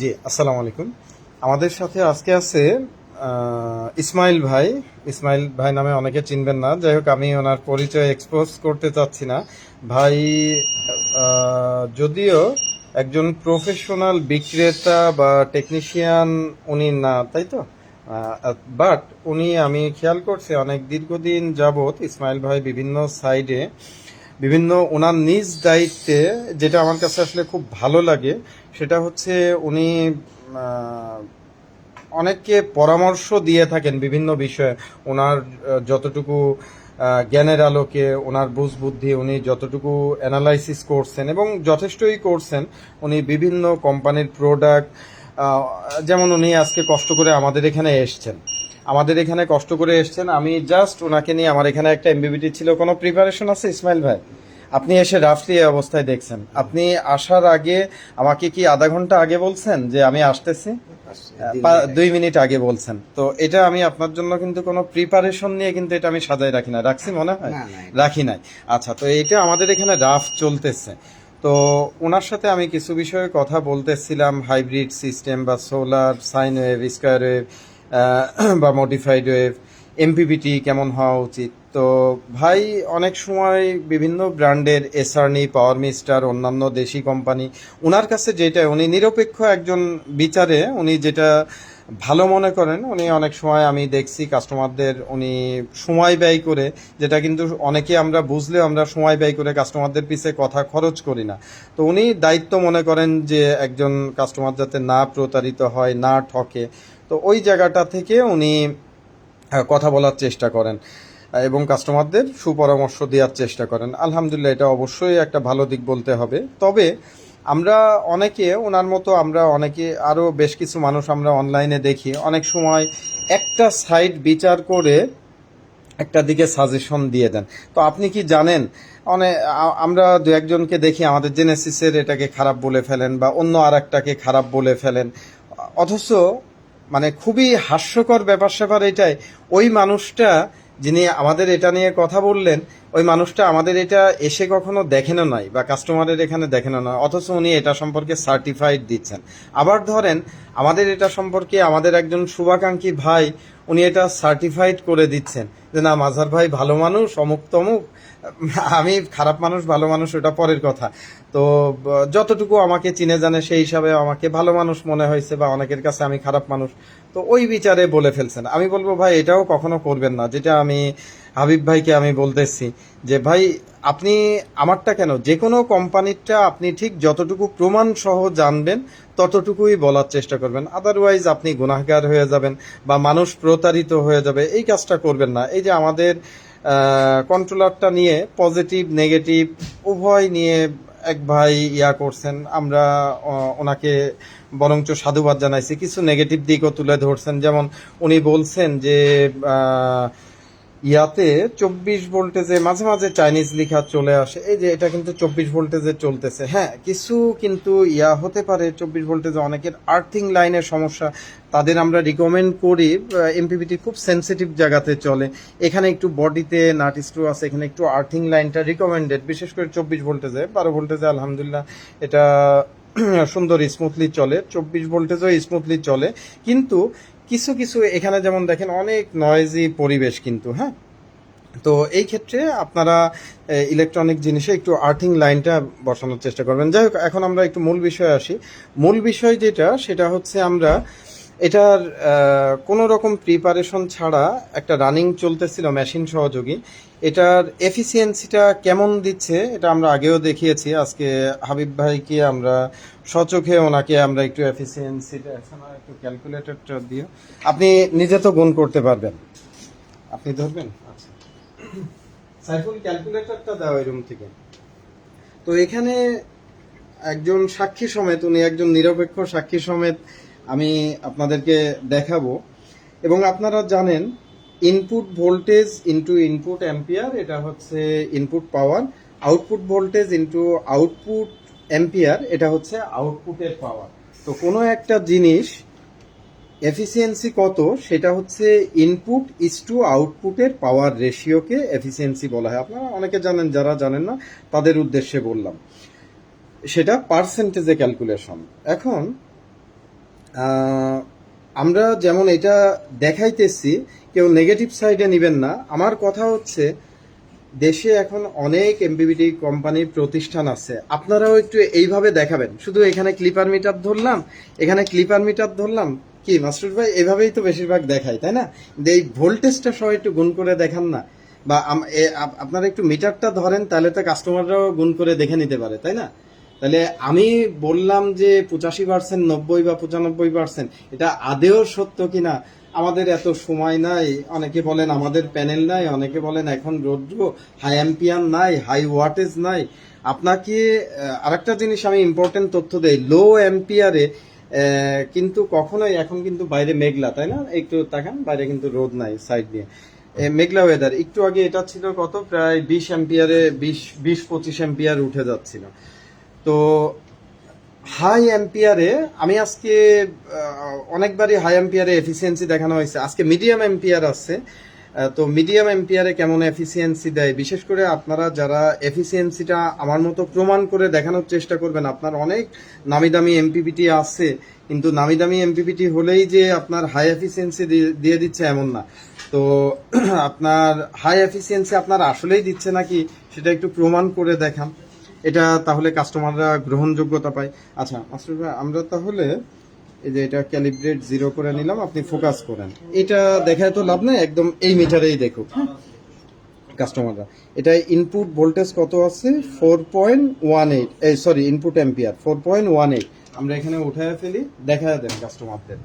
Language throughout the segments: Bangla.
জি, আসসালামু আলাইকুম। আমাদের সাথে আজকে আছে ইসমাইল ভাই। ইসমাইল ভাই নামে অনেকে চিনবেন না। যাই হোক, আমি ওনার পরিচয় এক্সপোজ করতে চাচ্ছি না। ভাই যদিও একজন প্রফেশনাল বিক্রেতা বা টেকনিশিয়ান উনি না, তাই তো? বাট উনি, আমি খেয়াল করছি, অনেক দীর্ঘদিন যাবৎ ইসমাইল ভাই বিভিন্ন সাইডে বিভিন্ন ওনার নিজ দায়িত্বে যেটা আমার কাছে আসলে খুব ভালো লাগে, সেটা হচ্ছে উনি অনেককে পরামর্শ দিয়ে থাকেন বিভিন্ন বিষয়ে। ওনার যতটুকু জ্ঞানের আলোকে, ওনার বুঝ বুদ্ধি উনি যতটুকু অ্যানালাইসিস করছেন এবং যথেষ্টই করছেন, উনি বিভিন্ন কোম্পানির প্রোডাক্ট যেমন উনি আজকে কষ্ট করে আমাদের এখানে এসছেন। আমাদের এখানে কষ্ট করে এসছেন। আমি জাস্ট ওনাকে নিয়ে আমার এখানে একটা এমবিবিটি ছিল। কোনো প্রিপারেশন আছে? ইসমাইল ভাই আপনি এসে রাফলি এই অবস্থায় দেখছেন। আপনি আসার আগে আমাকে কি আধা ঘণ্টা আগে বলছেন যে আমি আসতেছি? দুই মিনিট আগে বলছেন। তো এটা আমি আপনার জন্য কিন্তু কোনো প্রিপারেশন নিয়ে কিন্তু এটা আমি সাজাই রাখি না। রাখছি মনে হয়? রাখি নাই। আচ্ছা তো এটা আমাদের এখানে রাফ চলতেছে। তো ওনার সাথে আমি কিছু বিষয়ে কথা বলতেছিলাম। হাইব্রিড সিস্টেম বা solar sine wave square wave বা মডিফাইড ওয়েভ এমপিবিটি কেমন হওয়া উচিত? তো ভাই, অনেক সময় বিভিন্ন ব্র্যান্ডের এসআরনি পাওয়ার মিস্টার অন্যান্য দেশি কোম্পানি ওনার কাছে যেটা, উনি নিরপেক্ষ একজন বিচারে, উনি যেটা ভালো মনে করেন, উনি অনেক সময় আমি দেখছি কাস্টমারদের উনি সময় ব্যয় করে, যেটা কিন্তু অনেকে আমরা বুঝলেও আমরা সময় ব্যয় করে কাস্টমারদের পিছে কথা খরচ করি না। তো উনি দায়িত্ব মনে করেন যে একজন কাস্টমার যাতে না প্রতারিত হয়, না ঠকে তো ওই জায়গাটা থেকে উনি কথা বলার চেষ্টা করেন এবং কাস্টমারদের সুপরামর্শ দেওয়ার চেষ্টা করেন। আলহামদুলিল্লাহ এটা অবশ্যই একটা ভালো দিক বলতে হবে। তবে আমরা অনেকে, ওনার মতো আমরা অনেকে আরও বেশ কিছু মানুষ আমরা অনলাইনে দেখি, অনেক সময় একটা সাইট বিচার করে একটা দিকে সাজেশন দিয়ে দেন। তো আপনি কি জানেন অনেক আমরা দু একজনকে দেখি, আমাদের জেনেসিসের এটাকে খারাপ বলে ফেলেন বা অন্য আর একটাকে খারাপ বলে ফেলেন। অথচ মানে খুবই হাস্যকর ব্যাপার স্যাপার এটাই। ওই মানুষটা যিনি আমাদের এটা নিয়ে কথা বললেন, ওই মানুষটা আমাদের এটা এসে কখনো দেখেনও নাই বা কাস্টমারের এখানে দেখেনও নয় অথচ উনি এটা সম্পর্কে সার্টিফাইড দিচ্ছেন। আবার ধরেন, আমাদের এটা সম্পর্কে আমাদের একজন শুভাকাঙ্ক্ষী ভাই, উনি এটা সার্টিফাইড করে দিচ্ছেন। যে, না মাঝার ভাই ভালো মানুষ, অমুক তমুক, আমি খারাপ মানুষ, ভালো মানুষ, ওটা পরের কথা। তো, যতটুকু আমাকে চিনে জানে, সেই হিসাবে আমাকে ভালো মানুষ মনে হয়েছে বা অনেকের কাছে আমি খারাপ মানুষ। তো ওই বিচারে বলে ফেলছেন। আমি বলব, ভাই, এটাও কখনো করবেন না। যেটা আমি হাবিব ভাইকে আমি বলতেছি যে, ভাই, আপনি আমারটা কেন? যে কোনো কোম্পানিরটা আপনি ঠিক যতটুকু প্রমাণ সহ জানবেন, ততটুকুই বলার চেষ্টা করবেন। আদারওয়াইজ আপনি গুনাহগার হয়ে যাবেন বা মানুষ প্রতারিত হয়ে যাবে। এই কাজটা করবেন না। এই যে আমাদের কন্ট্রোলারটা নিয়ে পজিটিভ নেগেটিভ উভয় নিয়ে এক ভাই ইয়া করছেন। আমরা ওনাকে বরঞ্চ সাধুবাদ জানাইছি। কিছু নেগেটিভ দিকও তুলে ধরছেন। যেমন উনি বলছেন যে ইয়াতে চব্বিশ ভোল্টেজে মাঝে মাঝে চাইনিজ লেখা চলে আসে। এই যে এটা কিন্তু চব্বিশ ভোল্টেজে চলতেছে। হ্যাঁ কিছু কিন্তু ইয়া হতে পারে, চব্বিশ ভোল্টেজে অনেকের আর্থিং লাইনের সমস্যা। তাদের আমরা রিকমেন্ড করি এমপিবিটি খুব সেন্সিটিভ জায়গাতে চলে। এখানে একটু বডিতে নাট স্ক্রু আছে, এখানে একটু আর্থিং লাইনটা রিকমেন্ডেড বিশেষ করে চব্বিশ ভোল্টেজে, বারো ভোল্টেজে আলহামদুলিল্লাহ এটা সুন্দর স্মুথলি চলে। চব্বিশ ভোল্টেজও স্মুথলি চলে। কিন্তু কিছু কিছু এখানে যেমন দেখেন অনেক নয়েজি পরিবেশ কিন্তু হ্যাঁ? তো এই ক্ষেত্রে আপনারা ইলেকট্রনিক জিনিসে একটু আর্থিং লাইনটা বসানোর চেষ্টা করবেন। যাই হোক, এখন আমরা একটু মূল বিষয়ে আসি। মূল বিষয় যেটা, সেটা হচ্ছে আমরা এটার কোনো রকম প্রিপারেশন ছাড়া একটা রানিং চলতেছিল মেশিন সহযোগী। এটার এফিসিয়েন্সিটা কেমন দিচ্ছে, এটা আমরা আগেও দেখিয়েছি। আজকে হাবিব ভাইকে আমরা সচোখে ওনাকে আমরা একটু এফিসিয়েন্সিটা একটু ক্যালকুলেটরটা দিও। আপনি নিজে তো গুণ করতে পারবেন। আপনি ধরবেন? আচ্ছা। সাইফুল ক্যালকুলেটরটা দাও এই রুম থেকে। তো এখানে একজন সাক্ষী সমেত, উনি একজন নিরপেক্ষ সাক্ষী সমেত আমি আপনাদেরকে দেখাবো। এবং আপনারা জানেন input voltage into input ampere এটা হচ্ছে input power output voltage into output ampere এটা হচ্ছে আউটপুটের পাওয়ার তো কোনো একটা জিনিস এফিসিয়েন্সি কত, সেটা হচ্ছে ইনপুট ইস টু আউটপুটের পাওয়ার রেশিওকে এফিসিয়েন্সি বলা হয়। আপনারা অনেকে জানেন, যারা জানেন না, তাদের উদ্দেশ্যে বললাম। সেটা পার্সেন্টেজে ক্যালকুলেশন এখন আমরা যেমন এটা দেখাইতেছি, কেউ নেগেটিভ সাইডে নেবেন না। আমার কথা হচ্ছে, দেশে এখন অনেক এমবিবিটি কোম্পানির প্রতিষ্ঠান আছে। আপনারাও একটু এইভাবে দেখাবেন। শুধু এখানে ক্লিপার মিটার ধরলাম, এখানে ক্লিপার মিটার ধরলাম। কি, মাস্টার ভাই, এভাবেই তো বেশিরভাগ দেখায়, তাই না? এই ভোল্টেজটা সহ একটু গুণ করে দেখান না। বা আপনারা একটু মিটারটা ধরেন, তাহলে তো কাস্টমাররাও গুণ করে দেখে নিতে পারে, তাই না? তাহলে আমি বললাম যে পঁচাশি পার্সেন্ট নব্বই বা পঁচানব্বই পার্সেন্ট এটা আদেও সত্য কিনা? আমাদের এত সময় নাই। অনেকে বলেন আমাদের প্যানেল নাই অনেকে বলেন এখন রৌদ্র হাই অ্যাম্পিয়ার নাই হাই ওয়াটেজ নাই। আপনাকে আরেকটা জিনিস আমি ইম্পর্টেন্ট তথ্য দেই। লো অ্যাম্পিয়ারে কিন্তু কখনোই এখন কিন্তু বাইরে মেঘলা তাই না? একটু তাকান বাইরে কিন্তু রোদ নাই সাইড এ, মেঘলা ওয়েদার একটু আগে এটা ছিল কত? প্রায় বিশ অ্যাম্পিয়ারে বিশ বিশ পঁচিশ অ্যাম্পিয়ার উঠে যাচ্ছিল। তো হাই অ্যাম্পিয়ারে আমি আজকে অনেকবারই হাই অ্যাম্পিয়ারে এফিসিয়েন্সি দেখানো হয়েছে। আজকে মিডিয়াম অ্যাম্পিয়ার আছে। তো মিডিয়াম এম্পিয়ারে কেমন এফিসিয়েন্সি দেয়? বিশেষ করে আপনারা যারা এফিসিয়েন্সিটা আমার মতো প্রমাণ করে দেখানোর চেষ্টা করবেন, আপনার অনেক নামি দামি এমপিপিটি আছে, কিন্তু নামি দামি এমপিপিটি হলেই যে আপনার হাই এফিসিয়েন্সি দিয়ে দিচ্ছে এমন না। তো আপনার হাই এফিসিয়েন্সি আপনার আসলেই দিচ্ছে নাকি, সেটা একটু প্রমাণ করে দেখান। এটা তাহলে কাস্টমাররা গ্রহণযোগ্যতা পায়। আচ্ছা মাস্টার আমরা তাহলে এই যে এটা ক্যালিব্রেট জিরো করে নিলাম, আপনি ফোকাস করেন। এটা দেখায় তো লাভ নেই, একদম এই মিটারেই দেখুক। কাস্টমাররা এটা ইনপুট ভোল্টেজ কত আছে? ফোর পয়েন্ট ওয়ান এইট এই sorry input ampere four point one eight আমরা এখানে উঠায় ফেলি, দেখায় দেন কাস্টমারদের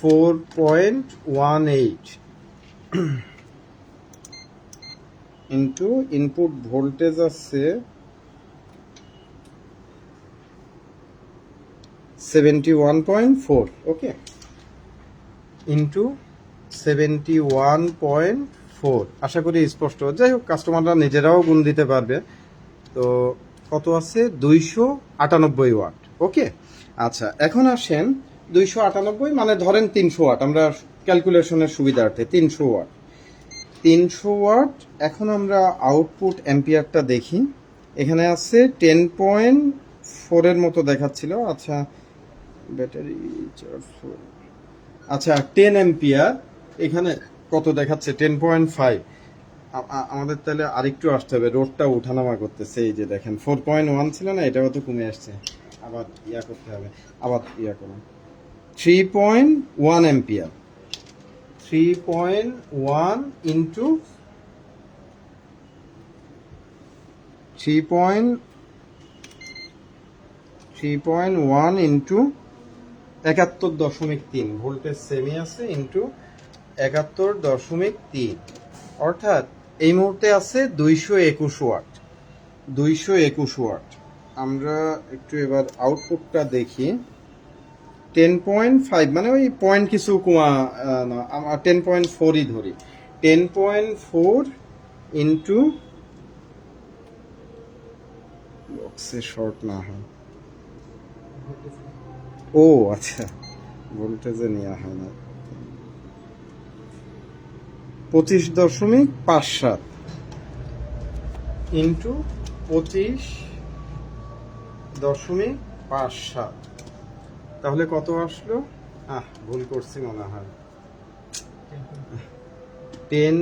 four point one eight into input voltage আছে seventy one point four okay into seventy one point four আশা করি স্পষ্ট। যাই হোক কাস্টমাররা নিজেরাও গুণ দিতে পারবে। তো কত আছে? দুইশো আটানব্বই ওয়াট ওকে আচ্ছা এখন আসেন দুইশো আটানব্বই মানে ধরেন তিনশো ওয়াট, আমরা ক্যালকুলেশনের সুবিধার্থে তিনশো ওয়াট। তিনশো ওয়াট, এখন আমরা আউটপুট অ্যাম্পিয়ারটা দেখি। এখানে আছে টেন পয়েন্ট ফোরের মতো দেখাচ্ছিল। আচ্ছা ব্যাটারি চার্জ আচ্ছা টেন এম্পিয়ার এখানে কত দেখাচ্ছে? টেন পয়েন্ট ফাইভ আমাদের তাহলে আরেকটু আসতে হবে, রোডটা উঠানামা করতেছে, এই যে দেখেন ফোর পয়েন্ট ওয়ান ছিল না এটাও তো কমে আসছে। আবার ইয়া করতে হবে, আবার ইয়া করুন। Three point one ampere three point one into three point three point one into একাত্তর দশমিক তিন, ভোল্টেজ সেমি আছে ইন্টু একাত্তর দশমিক তিন। অর্থাৎ এই মুহূর্তে আছে দুইশো একুশ ওয়াট, দুইশো একুশ ওয়াট। আমরা একটু এবার আউটপুটটা দেখি। টেন পয়েন্ট ফাইভ মানে ওই পয়েন্ট কিছু কমা টেন পয়েন্ট ফোরই ধরি। টেন পয়েন্ট ফোর ইন্টু বক্সে শর্ট না হয়। ও আচ্ছা। ভোল্টেজে নেওয়া হয় না। পঁচিশ দশমিক পাঁচ সাত ইন্টু পঁচিশ দশমিক পাঁচ সাত। তাহলে কত আসলো? আহ, ভুল করছি মনে হয়। টেন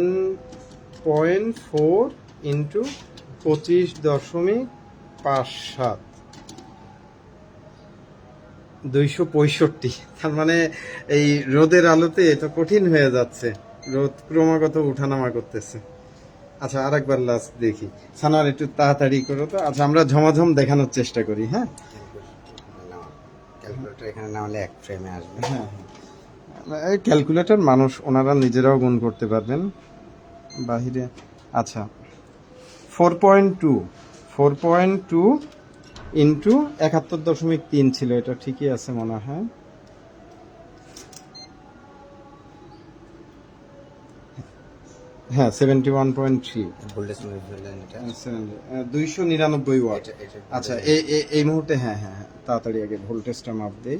পয়েন্ট ফোর ইন্টু পঁচিশ দশমিক পাঁচ সাত। দুইশো পঁয়ষট্টি। তার মানে এই রোদের আলোতে এটা কঠিন হয়ে যাচ্ছে। রোদ ক্রমাগত উঠানামা করতেছে। আচ্ছা আরেকবার লাস্ট দেখি। সানার একটু তাড়াতাড়ি করো তো। আচ্ছা আমরা ঝমাঝম দেখানোর চেষ্টা করি হ্যাঁ? ক্যালকুলেটর এখানে না হলে এক ফ্রেমে আসবে। হ্যাঁ এই ক্যালকুলেটর মানুষ ওনারা নিজেরাও গুণ করতে পারবেন। বাহিরে আচ্ছা। Four point two four point two into একাত্তর দশমিক তিন ছিল এটা ঠিকই আছে মনে হয়। হ্যাঁ সেভেন্টি ওয়ান পয়েন্ট থ্রি দুইশো নিরানব্বই ওয়াট। আচ্ছা এই এই- মুহূর্তে হ্যাঁ হ্যাঁ হ্যাঁ তাড়াতাড়ি আগে ভোল্টেজটা মাপ দেই।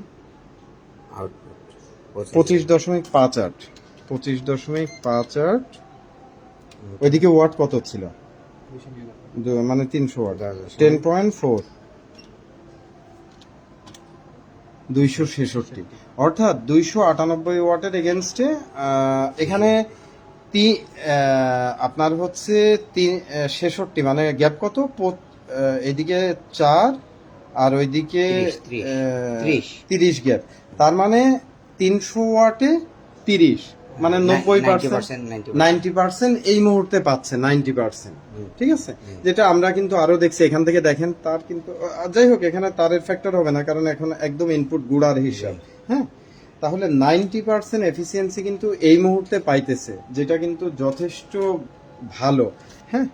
পঁচিশ। দশমিক পাঁচ আট পঁচিশ দশমিক পাঁচ আট। ওইদিকে ওয়াট কত ছিল? মানে তিনশো ওয়াট টেন পয়েন্ট ফোর দুইশো ছেষট্টি। অর্থাৎ দুইশো আটানব্বই ওয়াটের এগেনস্টে এখানে তি আপনার হচ্ছে তিন ছেষট্টি মানে গ্যাপ কত? এদিকে চার আর ওইদিকে। তিরিশ গ্যাপ তার মানে তিনশো ওয়াটে তিরিশ। মানে নব্বই পার্সেন্ট নাইনটি পার্সেন্ট এই মুহূর্তে পাচ্ছে নাইনটি পার্সেন্ট ঠিক আছে? যেটা আমরা কিন্তু আরও দেখছি এখান থেকে দেখেন তার কিন্তু যাই হোক এখানে তারের ফ্যাক্টর হবে না কারণ এখন একদম ইনপুট গুড়ার হিসাব হ্যাঁ? তাহলে নাইনটি পার্সেন্ট এফিসিয়েন্সি কিন্তু এই মুহূর্তে পাইতেছে যেটা কিন্তু যথেষ্ট ভালো হ্যাঁ?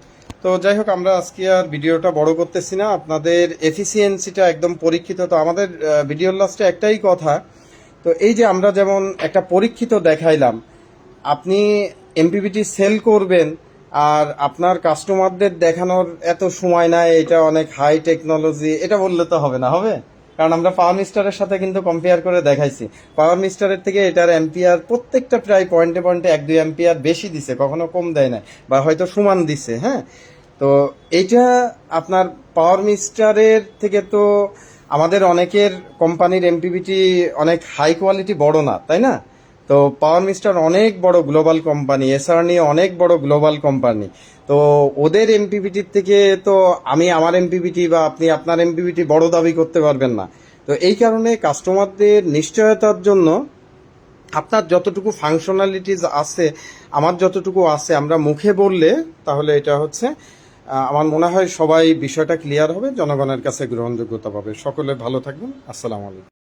তো যাই হোক আমরা আজকে আর ভিডিওটা বড় করতেছি না আপনাদের এফিসিয়েন্সিটা একদম পরীক্ষিত তো আমাদের ভিডিওর লাস্টে একটাই কথা তো এই যে আমরা যেমন একটা পরীক্ষিত দেখাইলাম আপনি এমপিপিটি সেল করবেন আর আপনার কাস্টমারদের দেখানোর এত সময় নাই, এটা অনেক হাই টেকনোলজি এটা বললে তো হবে না, হবে? কারণ আমরা পাওয়ার মিস্টারের সাথে কিন্তু কম্পেয়ার করে দেখাইছি। পাওয়ার মিস্টারের থেকে এটার এম্পিয়ার প্রত্যেকটা প্রায় পয়েন্টে পয়েন্টে এক দুই এম্পিয়ার বেশি দিছে, কখনো কম দেয় না বা হয়তো সমান দিছে হ্যাঁ? তো এইটা আপনার পাওয়ার মিস্টারের থেকে তো আমাদের অনেকের কোম্পানির এমপিবিটি অনেক হাই কোয়ালিটি বড় না, তাই না? তো পাওয়ার মিস্টার অনেক বড় গ্লোবাল কোম্পানি এসআর নিয়ে অনেক বড় গ্লোবাল কোম্পানি তো ওদের এমপিবিটির থেকে তো আমি আমার এমপিবিটি বা আপনি আপনার এমপিবিটি বড় দাবি করতে পারবেন না। তো এই কারণে কাস্টমারদের নিশ্চয়তার জন্য আপনার যতটুকু ফাংশনালিটিস আছে, আমার যতটুকু আছে, আমরা মুখে বললে তাহলে এটা হচ্ছে আমার মনে হয় সবাই বিষয়টা ক্লিয়ার হবে, জনগণের কাছে গ্রহণযোগ্যতা পাবে। সকলে ভালো থাকবেন। আসসালামু আলাইকুম।